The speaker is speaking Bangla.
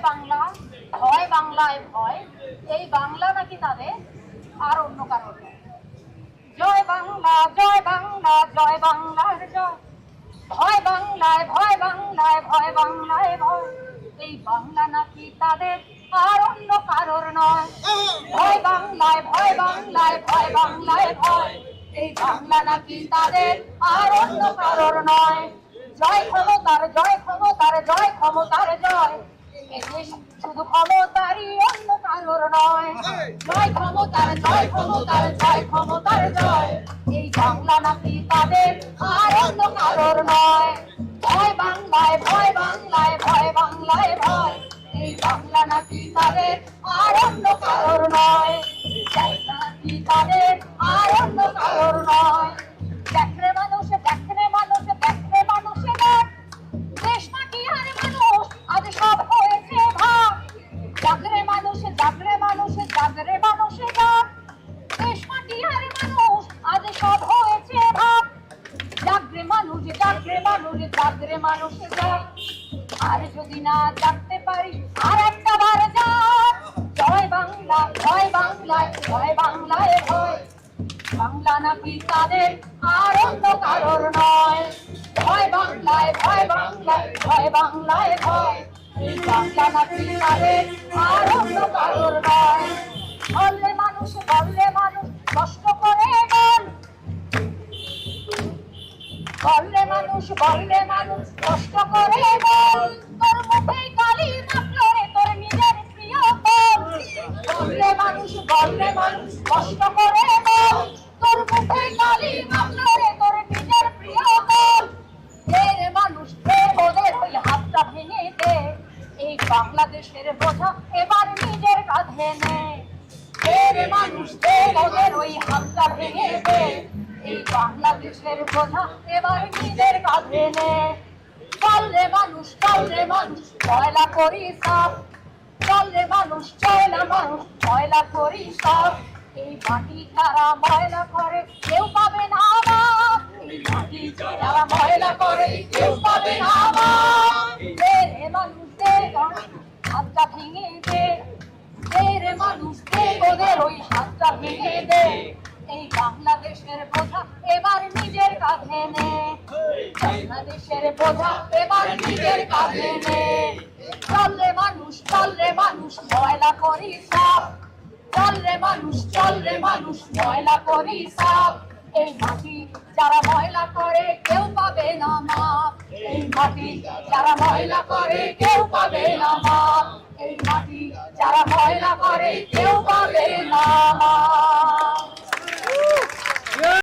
বাংলা, ভয় বাংলায় ভয়, এই বাংলা নাকি তাদের আর অন্য কারণ। জয় বাংলা জয় বাংলা, জয় বাংলার জয়। ভয় বাংলায় ভয় বাংলায় ভয় বাংলায় ভয়। এই বাংলা নাকি তাদের আর অন্য কারোর নয়। ভয় বাংলায় ভয় বাংলায় ভয় বাংলায় ভয়। এই বাংলা নাকি তাদের আর অন্য কারোর নয়। জয় ক্ষমতার জয় ক্ষমতার জয় ক্ষমতার জয়। এদেশ শুধু ক্ষমতারই অন্য কারোর নয়। জয় ক্ষমতার জয় ক্ষমতার জয় ক্ষমতার জয়। এই বাংলা নাকি তাদের আর অন্য কারোর নয়। ভয় বাংলায় ভয় বাংলায় ভয় বাংলায় ভয়। এই বাংলা নাকি তাদের আর অন্য কারোর নয়। তাদের আর অন্য জাগরে মানুষ জাগরে মানুষ জাগরে মানুষ আর যদি না জাগতে পারি, আর একটা বার যাক। জয় বাংলা, জয় বাংলায় জয় বাংলায় ভয় বাংলা নাকি তাদের আর অন্য কারোর নয়। ভয় বাংলায় ভয় বাংলায় ভয় বাংলায় ভয় বাংলা নাকি তাদের আর অন্য কারোর নয়। বললে মানুষ বললে মানুষ, কষ্ট করে বল। তোর মুখে কালি মাখলো রে তোর নিজের প্রিয় বল। বললে মানুষ বললে মানুষ, কষ্ট করে বল। তোর মুখে কালি মাখলো রে তোর নিজের প্রিয় বল। রে মানুষ দে ওদের ওই হাতটা ভেঙে দে। এই বাংলাদেশের বোঝা এবার নিজের কাঁধে নে। রে মানুষ দে ওদের ওই হাতটা ভেঙে দে। এই বাংলাদেশের বোঝা এবার নিজের কাঁধে চল রে মানুষ, চল রে মানুষ সাফ চল রে মানুষ চয়লা মানুষ করি সব এই মাটি যারা ময়লা করে কেউ পাবে না এই করে কেউ পাবে না রে মানুষ হাতটা ভেঙে দে। রে মানুষ দে ওই হাতটা ভেঙে দে। এই বাংলাদেশের বোঝা এবার নিজের কাঁধে নে। বাংলাদেশের বোঝা এবার নিজের কাঁধে নে। চল রে মানুষ চল রে মানুষ ময়লা করি সাফ চল রে মানুষ চল রে মানুষ ময়লা করি সাফ এই মাটি যারা ময়লা করে কেউ পাবে না মাপ। এই মাটি যারা ময়লা করে কেউ পাবে না মাপ। এই মাটি যারা ময়লা করে কেউ পাবে না মাপ।